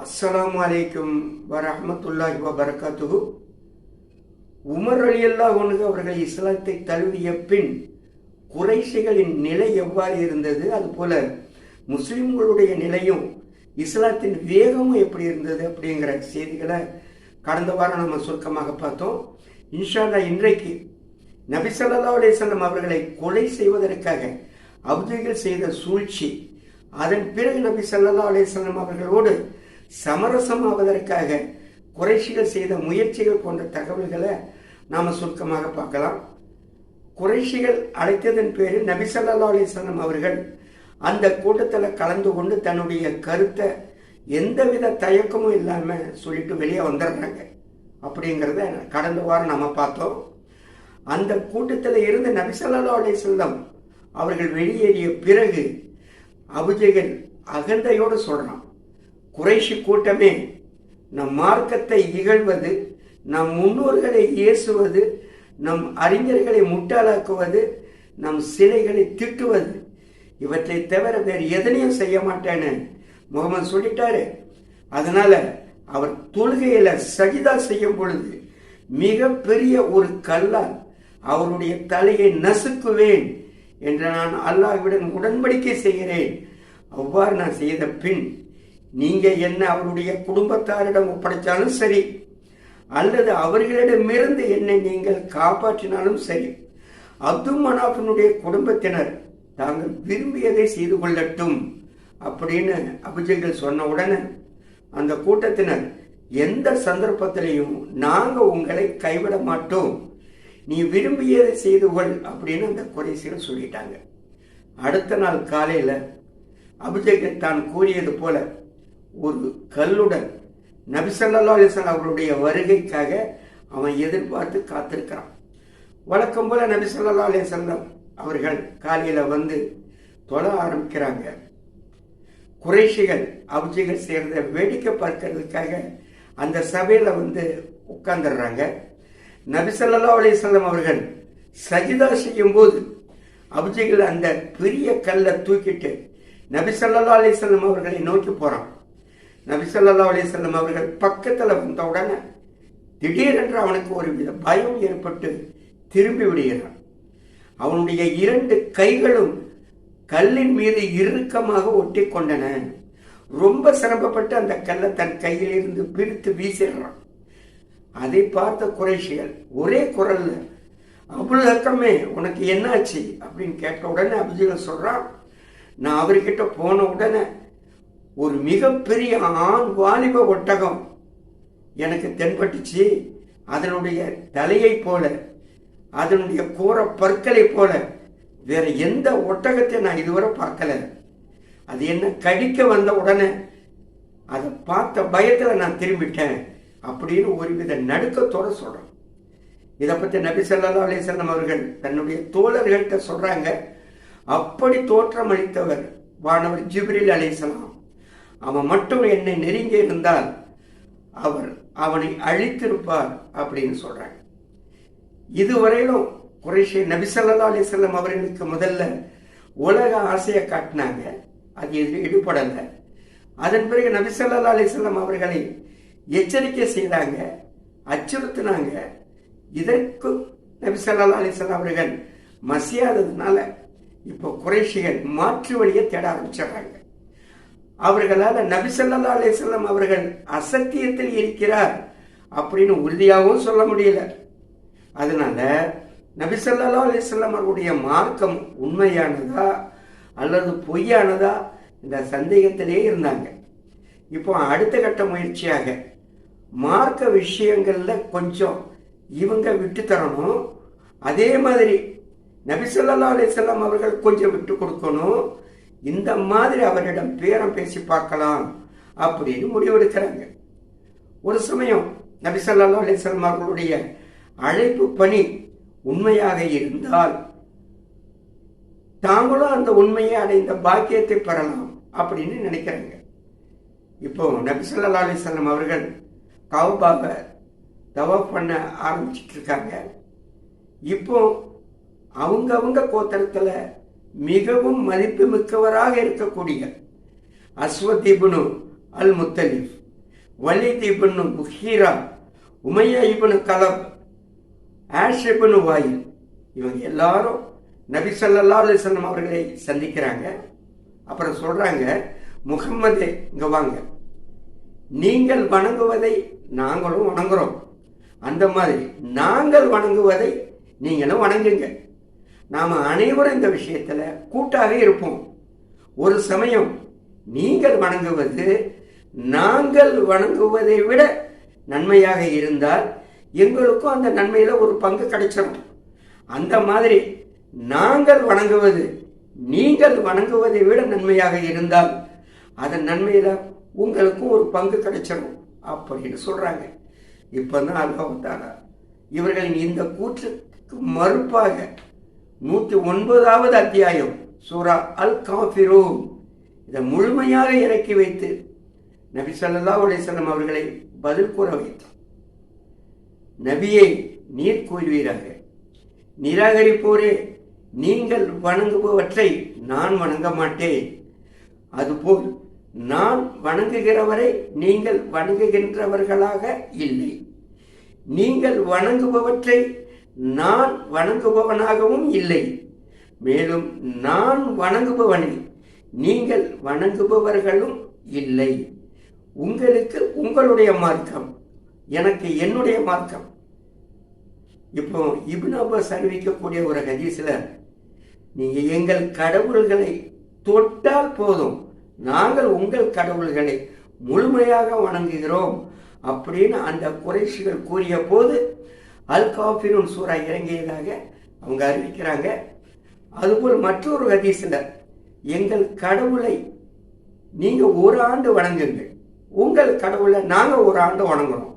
அஸ்ஸலாம் அலைக்கும் வரஹமத்துல்லாஹி வபரகாத்துஹு. உமர் அலி அல்லாஹ் அவர்கள் இஸ்லாத்தை தழுவிய பின் குறைசிகளின் நிலை எவ்வாறு இருந்தது? அதுபோல முஸ்லிம்களுடைய நிலையும் இஸ்லாத்தின் வேகமும் எப்படி இருந்தது அப்படிங்கிற செய்திகளை கடந்த வாரம் நம்ம சுருக்கமாக பார்த்தோம். இன்ஷால்லா இன்றைக்கு நபிசல்லா ஸல்லல்லாஹு அவர்களை கொலை செய்வதற்காக அப்துகள் செய்த சூழ்ச்சி அதன் பிறகு நபி சல்லா அலைஹி அவர்களோடு சமரசம் ஆவதற்காக குறைஷிகள் செய்த முயற்சிகள் போன்ற தகவல்களை நாம் சுருக்கமாக பார்க்கலாம். குறைஷிகள் அழைத்ததன் பேரில் நபிசல்லா அலிஸ்லாம் அவர்கள் அந்த கூட்டத்தில் கலந்து கொண்டு தன்னுடைய கருத்தை எந்தவித தயக்கமும் இல்லாமல் சொல்லிட்டு வெளியே வந்துடுறாங்க. அப்படிங்கிறத கடந்த வாரம் நம்ம பார்த்தோம். அந்த கூட்டத்தில் இருந்து நபிசல்லா ஸல்லல்லாஹு அவர்கள் வெளியேறிய பிறகு அபுஜெகல் அகந்தையோடு சொல்கிறான் குறைஷி கூட்டமே நம் மார்க்கத்தை இகழ்வது நம் முன்னோர்களை ஏசுவது நம் அறிஞர்களை முட்டாளாக்குவது நம் சிலைகளை திட்டுவது இவற்றை தவிர வேறு எதனையும் செய்ய மாட்டேன்னு முகமது சொல்லிட்டாரு. அதனால அவர் தொழுகையில சஜிதா செய்யும் பொழுது மிக பெரிய ஒரு கல்லால் அவருடைய தலையை நசுக்குவேன் என்று நான் அல்லாஹ்விடம் உடன்படிக்கை செய்கிறேன். அவ்வாறு நான் செய்த பின் நீங்க என்ன அவருடைய குடும்பத்தாரிடம் ஒப்படைச்சாலும் சரி அல்லது அவர்களிடமிருந்து என்னை நீங்கள் காப்பாற்றினாலும் சரி அப்துல் மனாஃபினுடைய குடும்பத்தினர் தாங்கள் விரும்பியதை செய்து கொள்ளட்டும் அப்படின்னு அபிஜைகள் சொன்ன உடனே அந்த கூட்டத்தினர் எந்த சந்தர்ப்பத்திலையும் நாங்கள் உங்களை கைவிட மாட்டோம் நீ விரும்பியதை செய்து கொள் அப்படின்னு அந்த குறைசிகள் சொல்லிட்டாங்க. அடுத்த நாள் காலையில் அபிஜய்கள் தான் கூறியது போல ஒரு கல்லுடன் நபிசல்லா அலிஸ்லாம் அவர்களுடைய வருகைக்காக அவன் எதிர்பார்த்து காத்திருக்கிறான். வழக்கம் போல நபிசல்லா அலிசல்லம் அவர்கள் காலையில் வந்து தொழ ஆரம்பிக்கிறாங்க. குறைஷிகள் அபிஜைகள் சேர்ந்த வேடிக்கை பார்க்கறதுக்காக அந்த சபையில் வந்து உட்கார்ந்துடுறாங்க. நபிசல்லா அலிசல்லம் அவர்கள் சஜிதா செய்யும் போது அபிஜிகள் அந்த பெரிய கல்லை தூக்கிட்டு நபிசல்லா அலிசல்லம் அவர்களை நோக்கி போகிறான் நபிசல்லா அலிசல்லம் அவர்கள் பக்கத்தில் வந்த உடனே திடீரென்று அவனுக்கு ஒரு வித பயம் ஏற்பட்டு திரும்பி விடுகிறான். அவனுடைய இரண்டு கைகளும் கல்லின் மீது இறுக்கமாக ஒட்டி கொண்டன ரொம்ப சிரமப்பட்டு அந்த கல்லை தன் கையில் இருந்து பிரித்து வீசிடுறான். அதை பார்த்த குறைஷிகள் ஒரே குரல்ல அபுல் அக்கமே உனக்கு என்னாச்சு? அப்படின்னு கேட்ட உடனே அபிஜிகள் சொல்றான் நான் அவர்கிட்ட போன உடனே ஒரு மிகப்பெரிய ஆண் வாலிப ஒட்டகம். எனக்கு தென்பட்டுச்சு. அதனுடைய தலையை போல அதனுடைய கோர பற்களை போல வேற எந்த ஒட்டகத்தை நான் இதுவரை பார்க்கல. அது என்ன கடிக்க வந்த உடனே அதை பார்த்த பயத்தில் நான் திரும்பிட்டேன் அப்படின்னு ஒருவித நடுக்கத்தோட சொல்றேன். இதை பற்றி நபி சல்லா அலைஹி அவர்கள் தன்னுடைய தோழர்கள்ட்ட சொல்றாங்க. அப்படி தோற்றமளித்தவர் வானவர் ஜிப்ரில் அலிசலாம் அவன் மட்டும் என்னை நெருங்கி இருந்தால் அவர் அவனை அழித்திருப்பார் அப்படின்னு சொல்றாங்க. இதுவரையிலும் குறைஷே நபிசல்லா அலிசல்லம் அவர்களுக்கு முதல்ல உலக ஆசையை காட்டினாங்க. அது ஈடுபடலை அதன் பிறகு நபிசல்லா அலிசல்லம் அவர்களை எச்சரிக்கை செய்தாங்க அச்சுறுத்தினாங்க. இதற்கு நபிசல்லா ஸல்லல்லாஹு அவர்கள் மசியாததுனால இப்போ குறைஷிகள் மாற்று வழியை தேட ஆரம்பிச்சிடுறாங்க. அவர்களால் நபிசல்லா ஸல்லல்லாஹு அலைஹி அவர்கள் அசத்தியத்தில் இருக்கிறார் அப்படின்னு உறுதியாகவும் சொல்ல முடியல. அதனால நபிசல்லா ஸல்லல்லாஹு அவருடைய மார்க்கம் உண்மையானதா அல்லது பொய்யானதா இந்த சந்தேகத்திலே இருந்தாங்க. இப்போ அடுத்த கட்ட முயற்சியாக மார்க்க விஷயங்களில் கொஞ்சம் இவங்க விட்டு தரணும். அதே மாதிரி நபிசல்லா ஸல்லல்லாஹு அலைஹி அவர்கள் கொஞ்சம் விட்டு கொடுக்கணும். இந்த மாதிரி அவரிடம் பேரம் பேசி பார்க்கலாம் அப்படின்னு முடிவெடுக்கிறாங்க ஒரு சமயம் நபிசல்லா ஸல்லல்லாஹு அவர்களுடைய அழைப்பு பணி உண்மையாக இருந்தால் தாங்களும் அந்த உண்மையை அடைந்த பாக்கியத்தை பெறலாம் அப்படின்னு நினைக்கிறாங்க. இப்போ நபிசல்லா ஸல்லல்லாஹு அவர்கள் கவுபாவை தவா பண்ண ஆரம்பிச்சிட்டு இருக்காங்க. இப்போ அவங்கவுங்க அவங்க கோத்திரத்தில் மிகவும் மதிப்பு மிக்கவராக இருக்கக்கூடிய Aswad al Muttalib Walid ibn புஹீரா Umayya ibn Khalaf As ibn Wail இவங்க எல்லாரும் நபி சல்லா அலைஹி அவர்களை சந்திக்கிறாங்க. அப்புறம் சொல்றாங்க முகம்மது இங்க வாங்க. நீங்கள் வணங்குவதை நாங்களும் வணங்குறோம். அந்த மாதிரி நாங்கள் வணங்குவதை நீங்களும் வணங்குங்க. நாம அனைவரும் இந்த விஷயத்துல கூட்டாக இருப்போம். ஒரு சமயம் நீங்கள் வணங்குவது நாங்கள் வணங்குவதை விட நன்மையாக இருந்தால் எங்களுக்கும் அந்த நன்மையில ஒரு பங்கு கிடைச்சிடும் அந்த மாதிரி நாங்கள் வணங்குவது நீங்கள் வணங்குவதை விட நன்மையாக இருந்தால் அதன் நன்மையில உங்களுக்கும் ஒரு பங்கு கிடைச்சிடும் அப்படின்னு சொல்றாங்க. இப்பதான் அல்லாஹாலா இவர்களின் இந்த கூற்றுக்கு மறுப்பாக நூற்றி ஒன்பதாவது அத்தியாயம் சூரா அல் காஃபிரோ இதை முழுமையாக இறக்கி வைத்து நபி சல்லா அலிசல்லம் அவர்களை பதில் கூற வைத்தார். நபியை நீர் கூறுவீராக. நிராகரிப்போரே நீங்கள் வணங்குபவற்றை நான் வணங்க மாட்டேன். அதுபோல் நான் வணங்குகிறவரை நீங்கள் வணங்குகின்றவர்களாக இல்லை. நீங்கள் வணங்குபவற்றை நான் வணங்குபவனாகவும் இல்லை. மேலும் நான் வணங்குபவனை நீங்கள் வணங்குபவர்களும் இல்லை. உங்களுக்கு உங்களுடைய மார்க்கம் எனக்கு என்னுடைய மார்க்கம். இப்போ இப்னு அறிவிக்கக்கூடிய ஒரு ஹதீஸில் நீங்கள் எங்கள் கடவுள்களை தொட்டால் போதும் நாங்கள் உங்கள் கடவுள்களை முழுமையாக வணங்குகிறோம் அப்படின்னு அந்த குறைஷிகள் கூறிய போது அல் சூறா இறங்கியதாக அவங்க அறிவிக்கிறாங்க. அதுபோல் மற்றொரு ஹதீஸ்ல எங்கள் கடவுளை நீங்கள் ஒரு ஆண்டு வணங்குங்கள். உங்கள் கடவுளை நாங்கள் ஒரு ஆண்டு வணங்குறோம்.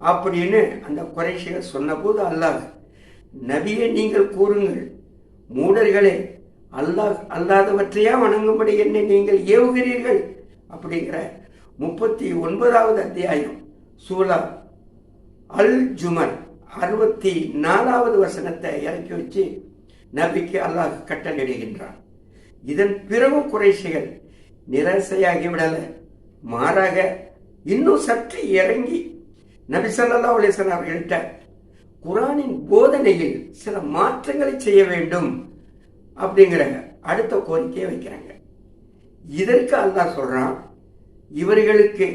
அப்படின்னு அந்த குறைஷிகள் சொன்னபோது அல்லாஹ் நபியை நீங்கள் கூறுங்கள். மூடர்களே அல்லாஹ் அல்லாதவற்றையா வணங்கும்படி என்னை நீங்கள் ஏவுகிறீர்கள்? அப்படிங்கிற முப்பத்தி ஒன்பதாவது அத்தியாயம் சூலா அல் ஜுமன் அறுபத்தி நாலாவது வசனத்தை இறக்கி வச்சு நபிக்கு அல்லாஹ் கட்டளையிடுகின்றான். இதன் பிறகும் குறைசிகள் நிரசையாகிவிடல மாறாக இன்னும் சற்று இறங்கி நபி ஸல்லல்லாஹு அலைஹி அவர்கள்ட்ட குரானின் போதனையில் சில மாற்றங்களை செய்ய வேண்டும் அப்படிங்கிற அடுத்த கோரிக்கையை வைக்கிறாங்க. இதற்கு அல்லாஹ் சொல்றான் இவர்களுக்கு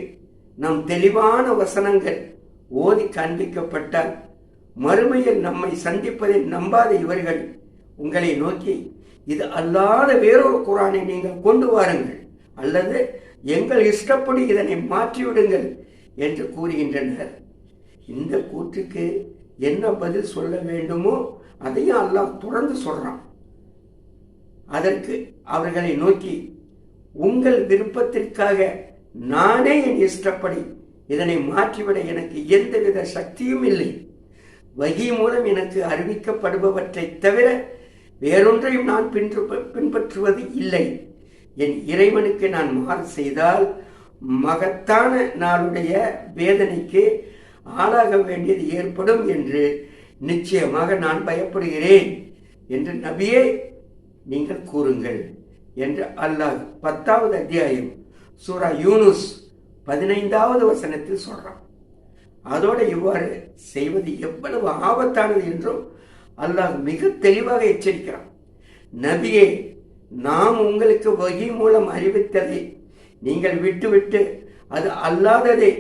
நம் தெளிவான வசனங்கள் ஓதி காண்பிக்கப்பட்டால் மறுமையில் நம்மை சந்திப்பதை நம்பாத இவர்கள் உங்களை நோக்கி இது அல்லாத வேறொரு குரானை நீங்கள் கொண்டு வாருங்கள் அல்லது எங்கள் இஷ்டப்படி இதனை மாற்றிவிடுங்கள் என்று கூறுகின்றனர். இந்த கூற்றுக்கு என்ன பதில் சொல்ல வேண்டுமோ அதையும் அல்லாஹ் தொடர்ந்து சொல்றான். அதற்கு அவர்களை நோக்கி உங்கள் விருப்பத்திற்காக நானே என் இஷ்டப்படி இதனை மாற்றிவிட எனக்கு எந்தவித சக்தியும் இல்லை. வகி மூலம் எனக்கு அறிவிக்கப்படுபவற்றை தவிர வேறொன்றையும் நான் பின்று பின்பற்றுவது இல்லை. என் இறைவனுக்கு நான் மாறு செய்தால் மகத்தான நாளுடைய வேதனைக்கு ஆளாக வேண்டியது ஏற்படும் என்று நிச்சயமாக நான் பயப்படுகிறேன் என்று நபியே நீங்கள் கூறுங்கள் என்று அல்லாஹ் பத்தாவது அத்தியாயம் சூரா யூனுஸ் பதினைந்தாவது வசனத்தில் சொல்றான். அதோடு இவ்வாறு செய்வது எவ்வளவு ஆபத்தானது என்றும் அல்லாஹ் மிக தெளிவாக எச்சரிக்கிறான். நபியே நாம் உங்களுக்கு வகி மூலம் அறிவித்ததை நீங்கள் விட்டுவிட்டு அது அல்லாததே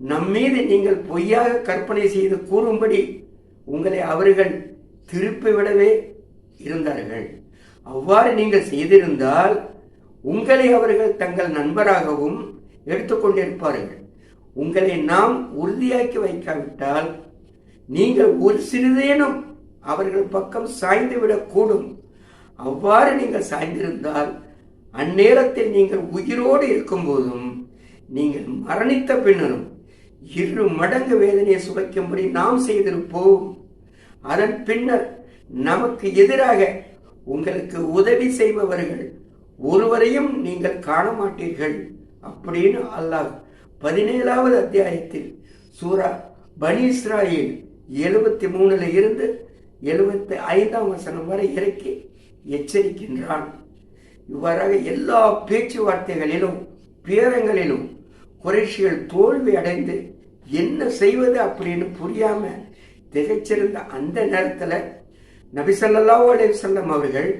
நம்மீது நீங்கள் பொய்யாக கற்பனை செய்து கூறும்படி உங்களை அவர்கள் திருப்பிவிடவே இருந்தார்கள். அவ்வாறு நீங்கள் செய்திருந்தால் உங்களை அவர்கள் தங்கள் நண்பராகவும் எடுத்துக்கொண்டிருப்பார்கள். உங்களை நாம் உறுதியாக்கி வைக்காவிட்டால் நீங்கள் ஒரு சிறிதேனும் அவர்கள் பக்கம் சாய்ந்துவிடக் கூடும் அவ்வாறு நீங்கள் சாய்ந்திருந்தால் அந்நேரத்தில் நீங்கள் உயிரோடு இருக்கும்போதும் நீங்கள் மரணித்த பின்னரும் இரு மடங்கு வேதனையை சுவைக்கும்படி நாம் செய்திருப்போம். அதன் பின்னர் நமக்கு எதிராக உங்களுக்கு உதவி செய்பவர்கள் ஒருவரையும் நீங்கள் காண மாட்டீர்கள் அப்படின்னு அல்லாஹ் பதினேழாவது அத்தியாயத்தில் சூரா பனி இஸ்ராயில் எழுபத்தி மூணுல இருந்து எழுபத்தி ஐந்தாம் வசனம் வரை இறக்கி எச்சரிக்கின்றான். இவ்வாறாக எல்லா பேச்சுவார்த்தைகளிலும் பேரங்களிலும் குறைஷிகள் தோல்வி அடைந்து என்ன செய்வது அப்படின்னு புரியாம திகைச்சிருந்த அந்த நேரத்தில் நபிசல்லாஹு அலைஹி செல்லம் அவர்கள்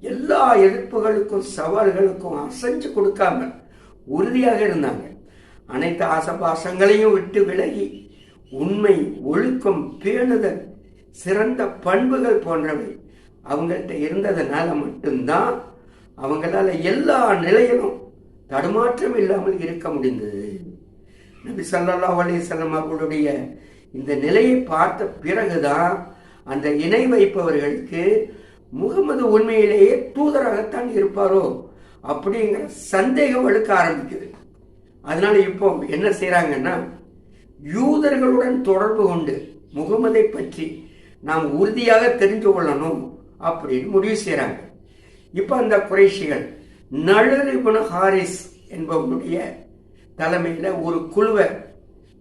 எல்லா எதிர்ப்புகளுக்கும் சவால்களுக்கும் அசைஞ்சு கொடுக்காம உறுதியாக இருந்தாங்க. அனைத்து ஆசபாசங்களையும் விட்டு விலகி உண்மை ஒழுக்கம் பேணுதல் சிறந்த பண்புகள் போன்றவை அவங்கள்ட்ட இருந்ததுனால மட்டும்தான் அவங்களால எல்லா நிலையிலும் தடுமாற்றம் இல்லாமல் இருக்க முடிந்தது. நபி சல்லா அலிசல்லம் அவர்களுடைய இந்த நிலையை பார்த்த பிறகுதான் அந்த இணை வைப்பவர்களுக்கு முகமது உண்மையிலேயே தூதராகத்தான் இருப்பாரோ அப்படிங்கிற சந்தேகம் எடுக்க ஆரம்பிக்குது. அதனால இப்போ என்ன செய்கிறாங்கன்னா யூதர்களுடன் தொடர்பு கொண்டு முகமதை பற்றி நாம் உறுதியாக தெரிந்து கொள்ளணும் அப்படின்னு முடிவு செய்கிறாங்க இப்போ அந்த குறைஷிகள் நழறிபுன ஹாரிஸ் என்பவனுடைய தலைமையில் ஒரு குழுவை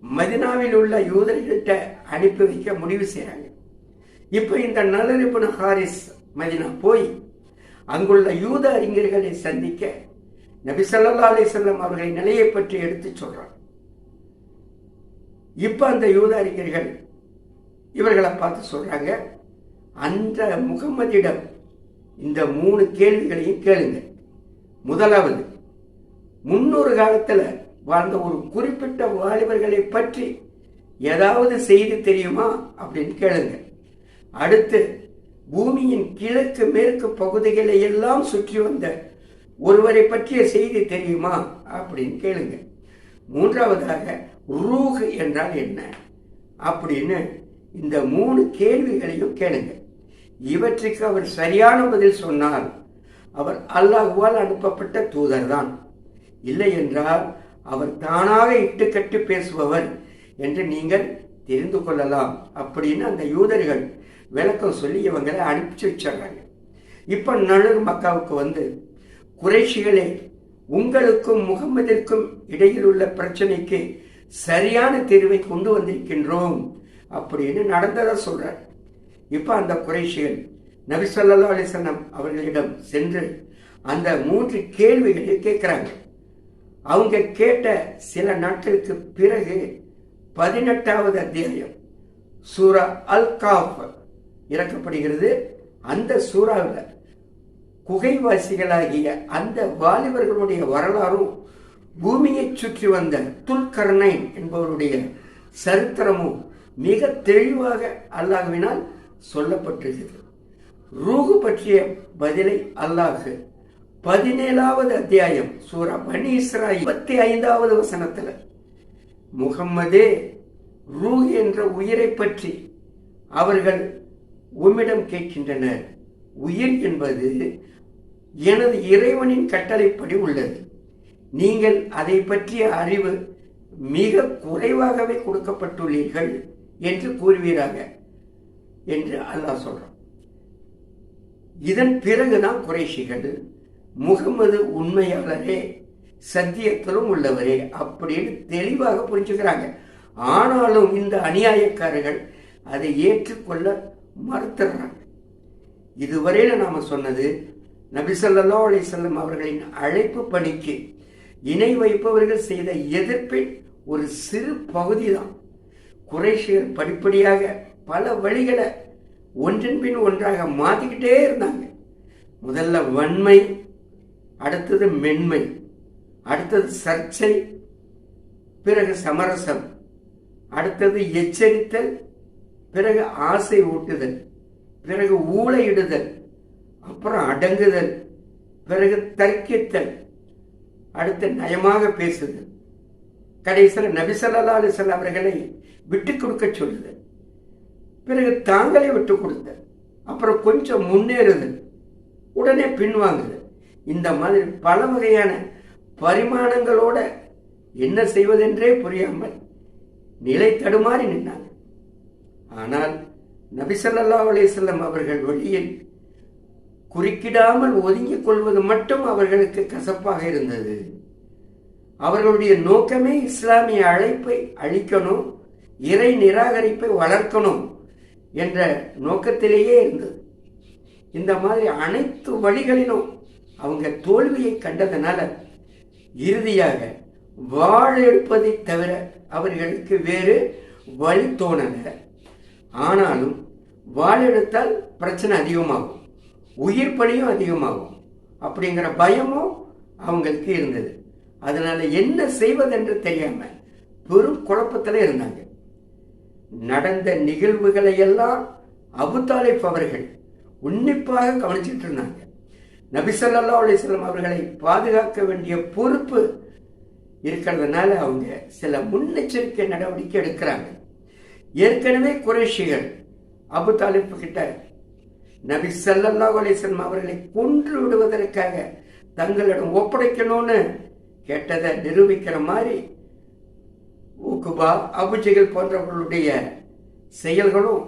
மதினாவில் உள்ள யூதர்கள்ட்ட அனுப்பி வைக்க முடிவு செய்கிறாங்க இப்போ இந்த நலரிபுன ஹாரிஸ் மதினா போய் அங்குள்ள யூத அறிஞர்களை சந்திக்க நபி சல்லா அலி செல்லம் அவர்களின் நிலையை பற்றி எடுத்து சொல்றார். இப்ப அந்த யூத அறிஞர்கள் இவர்களை பார்த்து சொல்றாங்க. அந்த முகம்மதிடம் இந்த மூணு கேள்விகளையும் கேளுங்க. முதலாவது முன்னொரு காலத்தில் வாழ்ந்த ஒரு குறிப்பிட்ட வாலிபர்களை பற்றி ஏதாவது செய்தி தெரியுமா அப்படின்னு கேளுங்க. அடுத்து பூமியின் கிழக்கு மேற்கு பகுதிகளை எல்லாம் சுற்றி வந்த ஒருவரை பற்றிய செய்தி தெரியுமா அப்படின்னு கேளுங்க. மூன்றாவதாக ரூஹ் என்றால் என்ன? அப்படின்னு இந்த மூணு கேள்விகளையும் கேளுங்க. இவற்றுக்கு அவர் சரியான பதில் சொன்னால் அவர் அல்லாஹுவால் அனுப்பப்பட்ட தூதர்தான். இல்லை என்றால் அவர் தானாக இட்டுக்கட்டு பேசுபவர் என்று நீங்கள் தெரிந்து கொள்ளலாம் அப்படின்னு அந்த யூதர்கள் விளக்கம் சொல்லி இவங்களை அனுப்பிச்சு வச்சிடுறாங்க. இப்போ நழுர் மக்காவுக்கு வந்து குறைஷிகளே உங்களுக்கும் முகமதிற்கும் இடையில் உள்ள பிரச்சனைக்கு சரியான தீர்வை கொண்டு வந்திருக்கின்றோம். அப்படின்னு நடந்ததை சொல்றார். இப்போ அந்த குறைஷிகள் நபி ஸல்லல்லாஹு அவர்களிடம் சென்று அந்த மூன்று கேள்விகளை கேட்குறாங்க. அவங்க கேட்ட சில நாட்களுக்கு பிறகு பதினெட்டாவது அத்தியாயம் சூரா அல் காஃப் இறக்கப்படுகிறது. அந்த சூறாவில் குகைவாசிகளாகிய அந்த வாலிபர்களுடைய வரலாறும் பூமியை சுற்றி வந்த துல்கர்ணைன் என்பவருடைய சரித்திரமும் மிக தெளிவாக அல்லாஹ்வினால் சொல்லப்பட்டிருக்கிறது. ரூகு பற்றிய பதிலை அல்லாஹ் பதினேழாவது அத்தியாயம் சூரா பனி இஸ்ரா இருபத்தி ஐந்தாவது வசனத்துல முகம்மதே ரூஹ் என்ற உயிரை பற்றி அவர்கள் உம்மிடம் கேட்கின்றனர். உயிர் என்பது எனது இறைவனின் கட்டளைப்படி உள்ளது. நீங்கள் அதை பற்றிய அறிவு மிக குறைவாகவே கொடுக்கப்பட்டுள்ளீர்கள் என்று கூறுவீராக என்று அல்லாஹ் சொல்றான். இதன் பிறகுதான் குறைஷிகள் முகமது உண்மையாளரே சத்தியத்திலும் உள்ளவரே அப்படின்னு தெளிவாக புரிஞ்சுக்கிறாங்க. ஆனாலும் இந்த அநியாயக்காரர்கள் அதை ஏற்றுக்கொள்ள மறுத்துறாங்க. இதுவரையில நாம சொன்னது நபி ஸல்லல்லாஹு செல்லம் அவர்களின் அழைப்பு பணிக்கு இணை வைப்பவர்கள் செய்த எதிர்ப்பின் ஒரு சிறு பகுதி தான் குறைஷியர் படிப்படியாக பல வழிகளை ஒன்றின் பின் ஒன்றாக மாத்திக்கிட்டே இருந்தாங்க. முதல்ல வன்மை அடுத்தது மென்மை அடுத்தது சர்ச்சை பிறகு சமரசம் அடுத்தது எச்சரித்தல் பிறகு ஆசை ஊட்டுதல் பிறகு ஊழையிடுதல் அப்புறம் அடங்குதல். பிறகு தர்க்கித்தல். அடுத்து நயமாக பேசுதல். கடைசியில் நபிசல்லா அலிசல் அவர்களை விட்டு கொடுக்க சொல்லுதல். பிறகு தாங்களே விட்டு கொடுத்தல். அப்புறம் கொஞ்சம் முன்னேறுதல். உடனே பின்வாங்குதல். இந்த மாதிரி பல வகையான பரிமாணங்களோட என்ன செய்வதென்றே புரியாமல் நிலை தடுமாறி நின்றாங்க ஆனால் நபிசல்லா அலிசல்லம் அவர்கள் வழியில் குறுக்கிடாமல் ஒதுங்கிக் கொள்வது மட்டும் அவர்களுக்கு கசப்பாக இருந்தது. அவர்களுடைய நோக்கமே இஸ்லாமிய அழைப்பை அழிக்கணும் இறை நிராகரிப்பை வளர்க்கணும் என்ற நோக்கத்திலேயே இருந்தது. இந்த மாதிரி அனைத்து வழிகளிலும் அவங்க தோல்வியை கண்டதனால இறுதியாக வாழ எடுப்பதை தவிர அவர்களுக்கு வேறு வழி தோணல. ஆனாலும் வாள் எடுத்தால் பிரச்சனை அதிகமாகும். உயிர் பலியும் அதிகமாகும். அப்படிங்கிற பயமும் அவங்களுக்கு இருந்தது. அதனால என்ன செய்வதென்று தெரியாம பெரும் குழப்பத்தில் இருந்தாங்க. நடந்த நிகழ்வுகளை எல்லாம் அபுதாலிப் அவர்கள் உன்னிப்பாக கவனிச்சிட்டு இருந்தாங்க. நபிசல்லா அலிஸ்லாம் அவர்களை பாதுகாக்க வேண்டிய பொறுப்பு இருக்கிறதுனால அவங்க சில முன்னெச்சரிக்கை நடவடிக்கை எடுக்கிறாங்க. ஏற்கனவே குறைஷிகள் அபு தாலிப் கிட்ட நபி சல்லல்லா அலிசன் அவர்களை கொன்று விடுவதற்காக தங்களிடம் ஒப்படைக்கணும்னு கேட்டதை நிரூபிக்கிற மாதிரி ஊக்குபா அபுஜிகள் போன்றவர்களுடைய செயல்களும்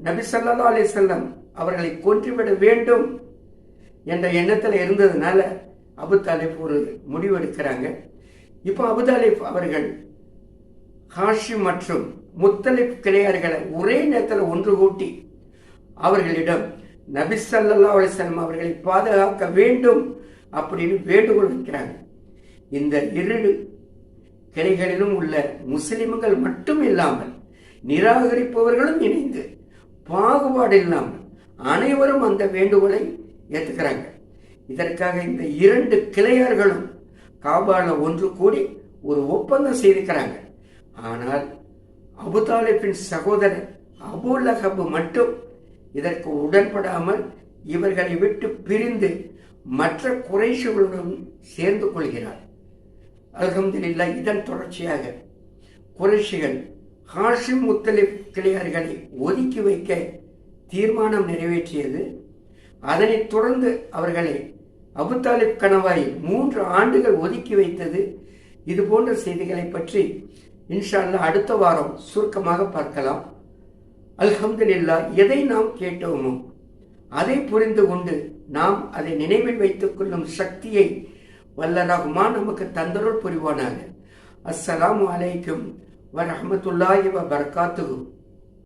நபி சல்லா அலிசல்லம் அவர்களை கொன்றுவிட வேண்டும் என்ற எண்ணத்தில் இருந்ததுனால அபு தாலிப் ஒரு முடிவு எடுக்கிறாங்க. இப்போ அபுதாலிப் அவர்கள் ஹாஷி மற்றும் முத்தலிப் கிளையார்களை ஒரே நேரத்தில் ஒன்று கூட்டி அவர்களிடம் நபிசல்லா அலிசல்லம் அவர்களை பாதுகாக்க வேண்டும் அப்படின்னு வேண்டுகோள் வைக்கிறாங்க. இந்த இரு கிளைகளிலும் உள்ள முஸ்லிம்கள் மட்டும் இல்லாமல் நிராகரிப்பவர்களும் இணைந்து பாகுபாடு இல்லாமல் அனைவரும் அந்த வேண்டுகோளை ஏற்றுக்கிறாங்க இதற்காக இந்த இரண்டு கிளையர்களும் காபால ஒன்று கூடி ஒரு ஒப்பந்தம் செய்திருக்கிறாங்க. ஆனால் அபுதாலிப்பின் சகோதரர் அபுல்லகபு மட்டும் இதற்கு உடன்படாமல் இவர்களை விட்டு பிரிந்து மற்ற குறைசுகளுடன் சேர்ந்து கொள்கிறார். அலகம்துல்லா இதன் தொடர்ச்சியாக குறைஷிகள் ஹாஷிம் முத்தலிப் கிளையர்களை ஒதுக்கி வைக்க தீர்மானம் நிறைவேற்றியது. அதனைத் தொடர்ந்து அவர்களை அபுதாலிப் கணவாய் மூன்று ஆண்டுகள் ஒதுக்கி வைத்தது. இது போன்ற செய்திகளை பற்றி இன்ஷால்லா அடுத்த வாரம் சுருக்கமாக பார்க்கலாம். அல்ஹம்துலில்லா எதை நாம் கேட்டோமோ அதை புரிந்து கொண்டு நாம் அதை நினைவில் வைத்துக் கொள்ளும் சக்தியை வல்ல ரஹ்மான் நமக்கு தந்தருள் புரிவானாக. அஸ்ஸலாமு அலைக்கும் வரஹமத்துல்லாஹி வ பர்காத்துகும்